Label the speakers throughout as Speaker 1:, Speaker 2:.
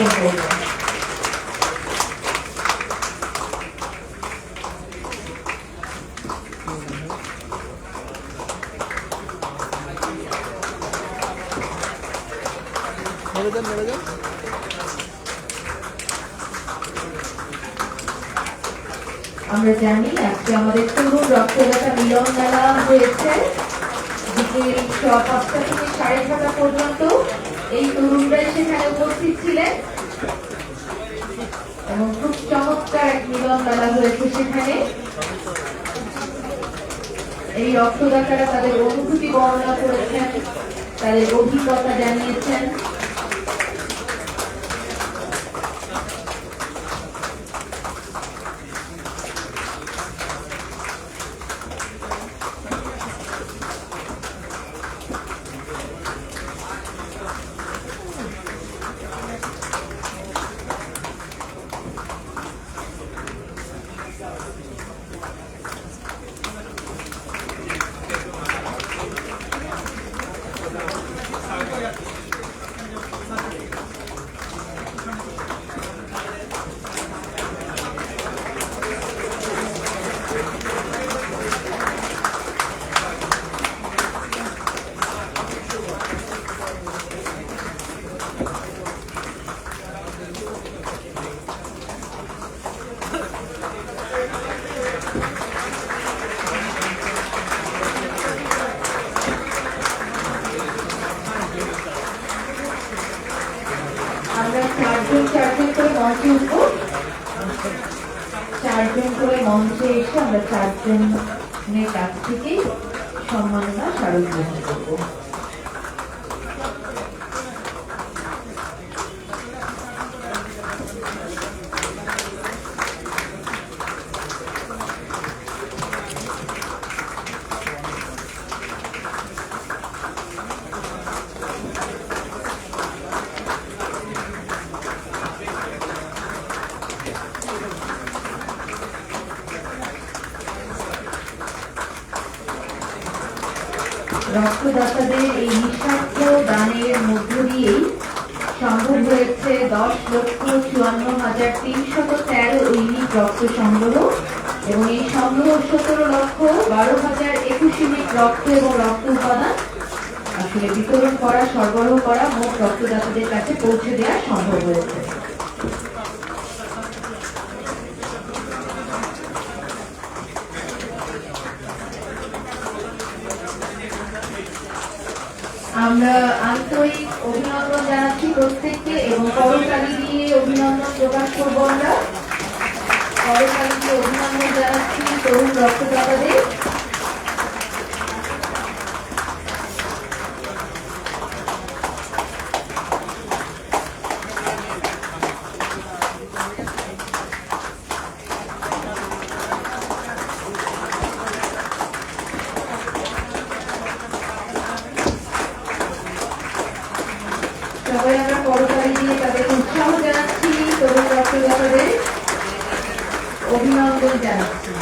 Speaker 1: আমরা জানি আজকে আমাদের তরুণ রক্তদাতা মিলন মেলা হয়েছে। বিকেল ছ- থেকে সাড়ে ছটা পর্যন্ত। এই তরুণরাই সেখানে উপস্থিত ছিলেন এবং খুব চমৎকার এক মিলন মেলা হয়েছে সেখানে। এই রক্তদাতারা তাদের অনুভূতি বর্ণনা করেছেন, তাদের অভিজ্ঞতা জানিয়েছেন আমরা চারজন উঠবো চারজন করে মঞ্চে এসে আমরা চারজনের কাছ থেকে সম্মাননা স্মারক গ্রহণ করব। রক্তদাতাদের এই নিঃস্বার্থ দানের মধ্য দিয়েই সম্ভব হয়েছে দশ লক্ষ চুয়ান্ন হাজার তিনশত তেরো ইউনিট রক্ত সংগ্রহ এবং এই সংগ্রহ সতেরো লক্ষ বারো হাজার একুশ ইউনিট রক্ত এবং রক্ত উপাদান আসলে বিতরণ করা, সরবরাহ করা মোট রক্তদাতাদের কাছে পৌঁছে দেওয়া সম্ভব হয়েছে। আমরা আন্তরিক অভিনন্দন জানাচ্ছি প্রত্যেককে এবং করতালি দিয়ে অভিনন্দন প্রকাশ করব আমরা। দিয়ে অভিনন্দন জানাচ্ছি তরুণ রক্তদাতাদের। সবাই আমরা দিয়ে তাদেরকে উৎসাহ জানাচ্ছি তরুণ রক্তদাতাদের অভিনন্দন জানাচ্ছি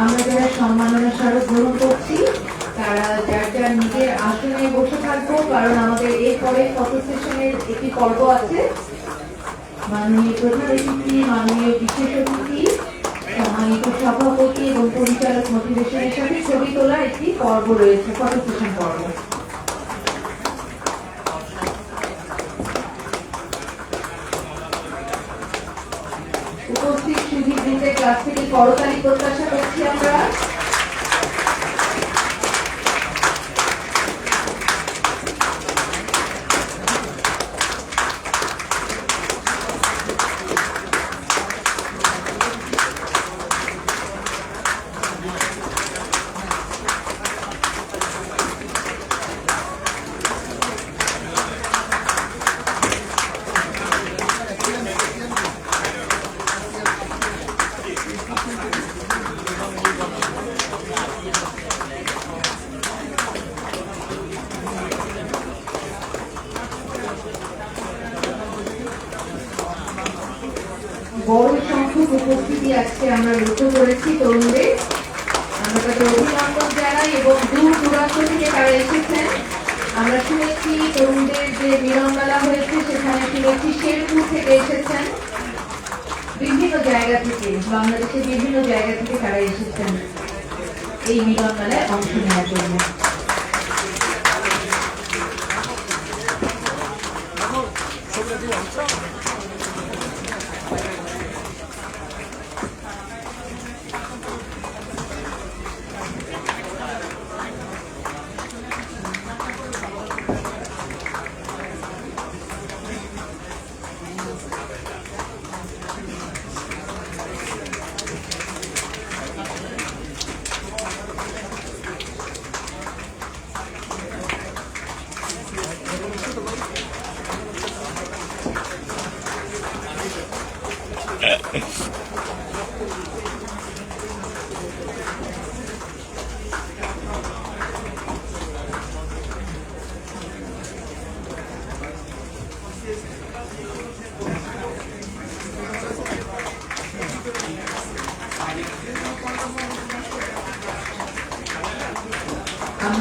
Speaker 1: আমরা যারা সম্মাননা স্মারক গ্রহণ করছি তারা যার যার নিজের আসনে বসে কারণ আমাদের এরপরে ফটো সেশনের একটি পর্ব আছে। মাননীয় প্রধান অতিথি, মাননীয় বিশেষ অতিথি, সম্মানিত সভাপতি এবং পরিচালক মোটিভেশনের সাথে ছবি তোলার একটি পর্ব রয়েছে ফটো সেশন পর্ব। উপস্থিত সুধীরবৃন্দের কাছ থেকে করতালি প্রত্যাশা করছি আমরা। আজকে আমরা লক্ষ্য করেছি তরুণদের। আমরা তাদের অভিনন্দন জানাই এবং দূর দূরান্ত থেকে তারা এসেছেন। আমরা শুনেছি তরুণদের যে মিলনমেলা হয়েছে, সেখানে শুনেছি শেরপুর থেকে এসেছেন। বিভিন্ন জায়গা থেকে, বাংলাদেশের বিভিন্ন জায়গা থেকে তারা এসেছেন এই মিলন মেলায় অংশ নেওয়ার জন্য।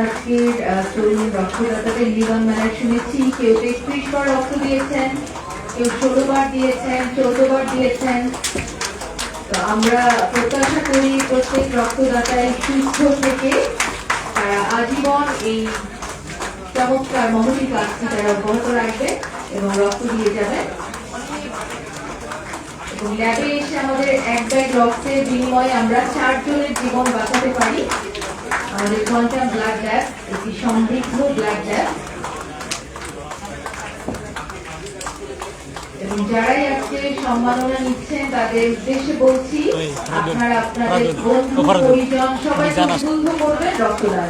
Speaker 1: আমরা আজকে আহ, তরুণ রক্তদাতাদের মিলন মেলায় শুনেছি। কেউ তেত্রিশ বার রক্ত দিয়েছেন কেউ ষোলো বার দিয়েছেন চোদ্দ বার দিয়েছেন। তো আমরা প্রত্যাশা করি প্রত্যেক রক্তদাতাই সুস্থ থেকে তারা আজীবন এই চমৎকার মহতি কাজটি তারা অব্যাহত রাখবে এবং রক্ত দিয়ে যাবে। ল্যাবে এসে আমাদের এক ব্যাগ রক্তের বিনিময়ে আমরা চারজনের জীবন বাঁচাতে পারি। আমাদের কোয়ান্টাম ব্লাড ল্যাব একটি সমৃদ্ধ ব্লাড ল্যাব এবং যারাই আজকে সম্মাননা নিচ্ছেন তাদের উদ্দেশ্যে বলছি আপনারা আপনাদের বন্ধু পরিজন সবাইকে উদ্বুদ্ধ করবেন রক্তদান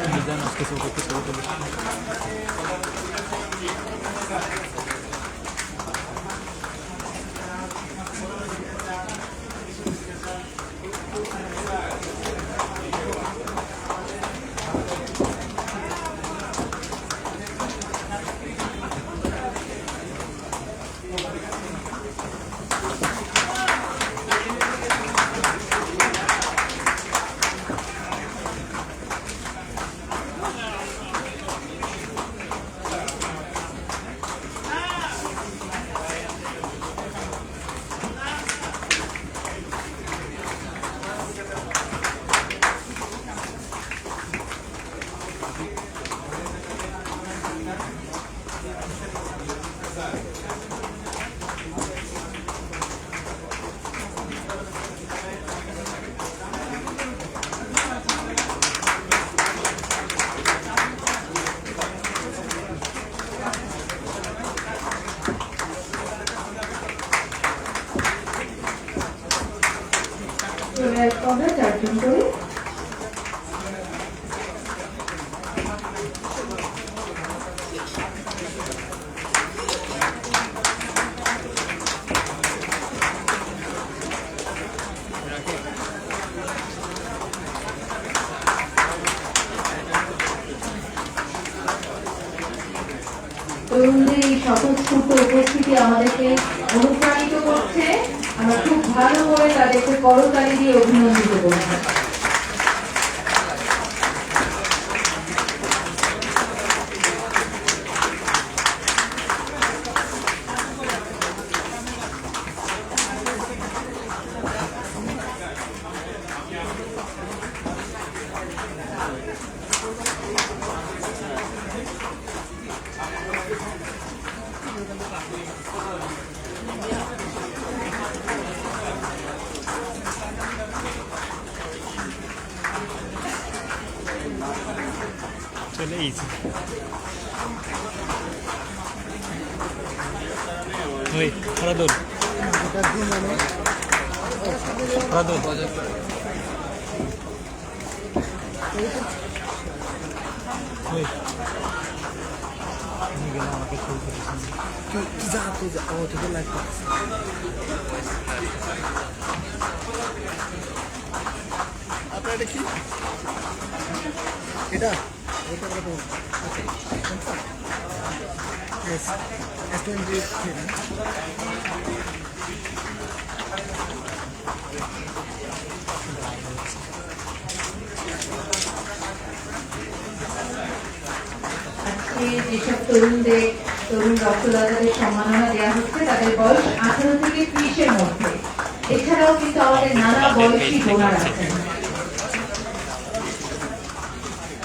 Speaker 1: আমরা চারজন করে তরুণদের এই স্বতঃস্ফূর্ত উপস্থিতি আমাদেরকে অনুপ্রাণিত করছে। আমরা খুব ভালো করে তাদেরকে করতালি দিয়ে অভিনন্দিত করছি
Speaker 2: চলে এসেছি ওই ফরাদুল ফরাদুল ওই গেলাম আমাকে ছবি তুলেছেন
Speaker 3: যা তুই যা ও তোকে লাগবে আপনার এটা কি? এটা? এটা আচ্ছা। এস এস টোয়েন্টি
Speaker 1: আজকে যেসব তরুণদের, তরুণ রক্তদাতাদের সম্মাননা দেওয়া হচ্ছে, তাদের বয়স আঠারো থেকে ত্রিশের মধ্যে। এছাড়াও কিন্তু আমাদের নানা বয়সী ডোনার আছেন।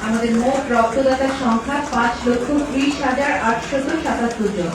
Speaker 1: আমাদের মোট রক্তদাতার সংখ্যা পাঁচ লক্ষ ত্রিশ হাজার আটশত সাতাত্তর জন।